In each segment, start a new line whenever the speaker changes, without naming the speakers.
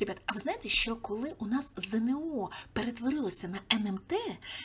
Ребят, а ви знаєте, що коли у нас ЗНО перетворилося на НМТ,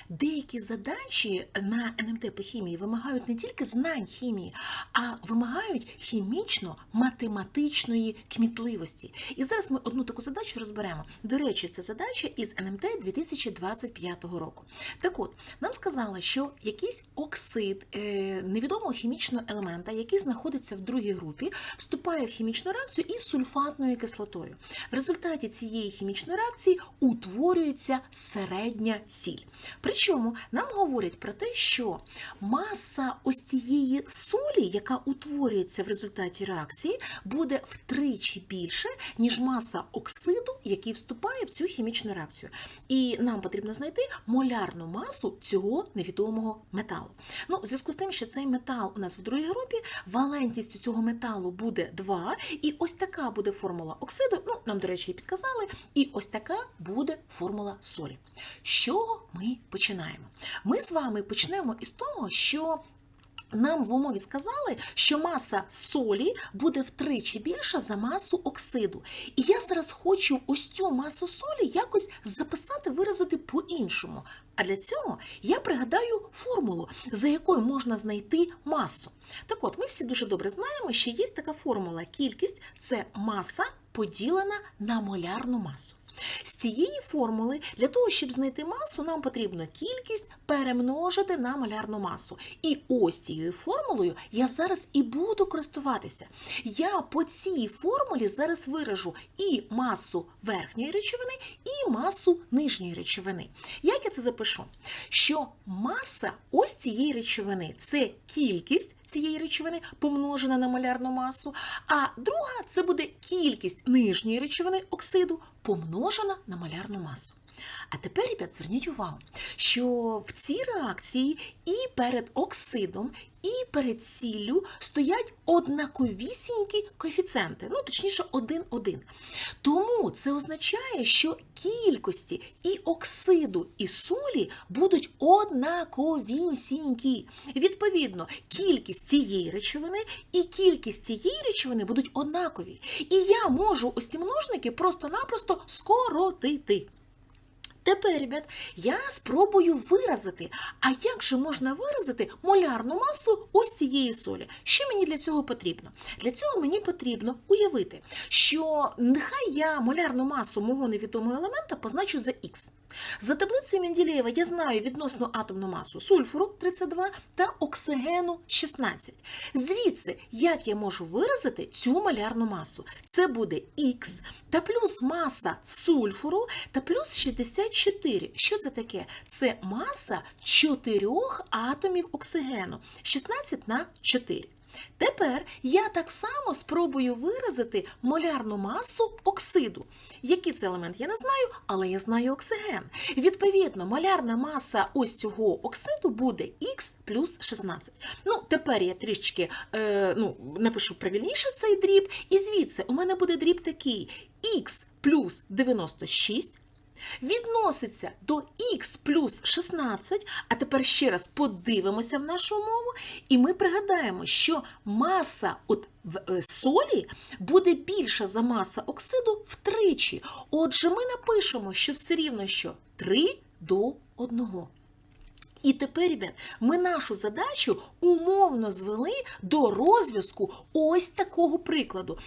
деякі задачі на НМТ по хімії вимагають не тільки знань хімії, а вимагають хімічно-математичної кмітливості. І зараз ми одну таку задачу розберемо. До речі, це задача із НМТ 2025 року. Так от, нам сказали, що якийсь оксид е, невідомого хімічного елемента, який знаходиться в другій групі, вступає в хімічну реакцію із сульфатною кислотою. В результаті цієї хімічної реакції утворюється середня сіль. Причому нам говорять про те, що маса ось цієї солі, яка утворюється в результаті реакції, буде втричі більше, ніж маса оксиду, який вступає в цю хімічну реакцію. І нам потрібно знайти молярну масу цього невідомого металу. Ну, в зв'язку з тим, що цей метал у нас в другій групі, валентність цього металу буде 2, і ось така буде формула оксиду. Ну, нам, до речі, підказали, і ось така буде формула солі. Чого ми починаємо? Ми з вами почнемо із того, що нам в умові сказали, що маса солі буде втричі більша за масу оксиду. І я зараз хочу ось цю масу солі якось записати, виразити по-іншому. А для цього я пригадаю формулу, за якою можна знайти масу. Так от, ми всі дуже добре знаємо, що є така формула кількість це маса поділена на молярну масу. Цієї формули для того, щоб знайти масу, нам потрібно кількість перемножити на молярну масу. І ось цією формулою я зараз і буду користуватися. Я по цій формулі зараз виражу і масу верхньої речовини, і масу нижньої речовини. Як я це запишу? Що маса ось цієї речовини це кількість цієї речовини помножена на молярну масу, а друга це буде кількість нижньої речовини оксиду помножена на малярну масу. А тепер, ребят, зверніть увагу, що в цій реакції і перед оксидом, і перед сіллю стоять однаковісінькі коефіцієнти, ну, точніше, один-один. Тому це означає, що кількості і оксиду, і солі будуть однаковісінькі. Відповідно, кількість цієї речовини і кількість цієї речовини будуть однакові. І я можу ось ці множники просто-напросто скоротити. Тепер, ребят, я спробую виразити. А як же можна виразити молярну масу ось цієї солі? Що мені для цього потрібно? Для цього мені потрібно уявити, що нехай я молярну масу мого невідомого елемента позначу за х. За таблицею Менделєєва я знаю відносну атомну масу сульфуру 32 та оксигену 16. Звідси, як я можу виразити цю малярну масу? Це буде х та плюс маса сульфуру та плюс 64. Що це таке? Це маса 4 атомів оксигену 16 на 4. Тепер я так само спробую виразити молярну масу оксиду. Який це елемент, я не знаю, але я знаю оксиген. Відповідно, молярна маса ось цього оксиду буде х плюс 16. Ну, тепер я трішечки е, ну, напишу правильніше цей дріб, і звідси у мене буде дріб такий х плюс 96 відноситься до х плюс 16, а тепер ще раз подивимося в нашу умову, і ми пригадаємо, що маса от е, солі буде більша за маса оксиду втричі. Отже, ми напишемо, що все рівно що 3 до 1. І тепер, ребят, ми нашу задачу умовно звели до розв'язку ось такого прикладу.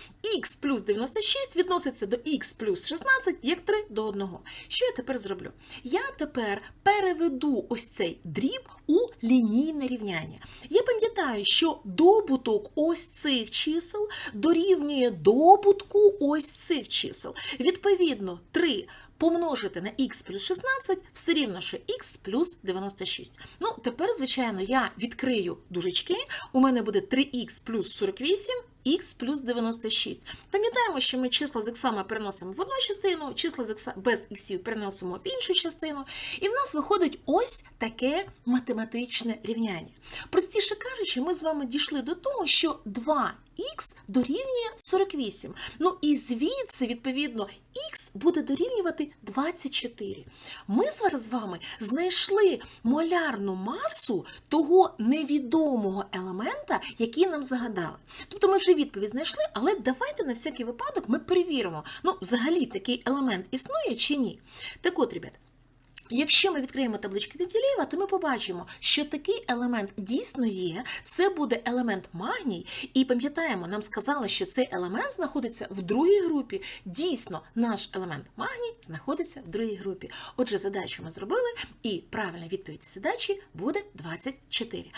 х плюс 96 відноситься до х плюс 16 як 3 до 1. Що я тепер зроблю? Я тепер переведу ось цей дріб у лінійне рівняння. Я пам'ятаю, що добуток ось цих чисел дорівнює добутку ось цих чисел. Відповідно, 3 помножити на х плюс 16 все рівно, що х плюс 96. Ну, тепер, звичайно, я відкрию дужечки. У мене буде 3х плюс 48, х плюс 96. Пам'ятаємо, що ми числа з іксами переносимо в одну частину, числа з ікса без іксів переносимо в іншу частину. І в нас виходить ось таке математичне рівняння. Простіше кажучи, ми з вами дійшли до того, що 2 х дорівнює 48. Ну і звідси, відповідно, х буде дорівнювати 24. Ми зараз з вами знайшли молярну масу того невідомого елемента, який нам загадали. Тобто ми вже відповідь знайшли, але давайте на всякий випадок ми перевіримо, ну, взагалі такий елемент існує чи ні. Так от, ребят, Якщо ми відкриємо табличку Менделєєва, то ми побачимо, що такий елемент дійсно є. Це буде елемент магній. І пам'ятаємо, нам сказали, що цей елемент знаходиться в другій групі. Дійсно, наш елемент магній знаходиться в другій групі. Отже, задачу ми зробили, і правильна відповідь задачі буде 24.